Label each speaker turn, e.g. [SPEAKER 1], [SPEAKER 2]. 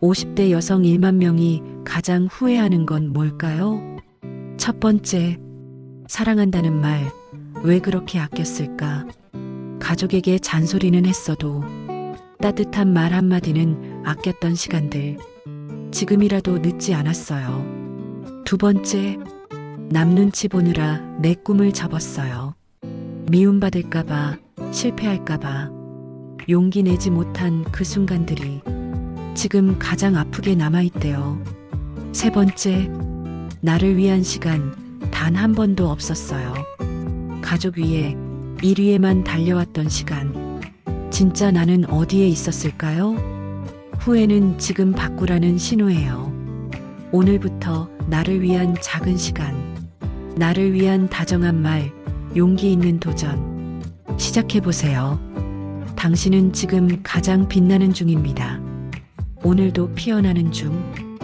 [SPEAKER 1] 50대 여성 1만 명이 가장 후회하는 건 뭘까요? 첫 번째, 사랑한다는 말, 왜 그렇게 아꼈을까? 가족에게 잔소리는 했어도 따뜻한 말 한마디는 아꼈던 시간들. 지금이라도 늦지 않았어요. 두 번째, 남 눈치 보느라 내 꿈을 접었어요. 미움받을까봐, 실패할까봐, 용기 내지 못한 그 순간들이 지금 가장 아프게 남아있대요. 세 번째, 나를 위한 시간 단 한 번도 없었어요. 가족 위에, 일 위에만 달려왔던 시간. 진짜 나는 어디에 있었을까요? 후회는 지금 바꾸라는 신호예요. 오늘부터 나를 위한 작은 시간, 나를 위한 다정한 말, 용기 있는 도전. 시작해보세요. 당신은 지금 가장 빛나는 중입니다. 오늘도 피어나는 중.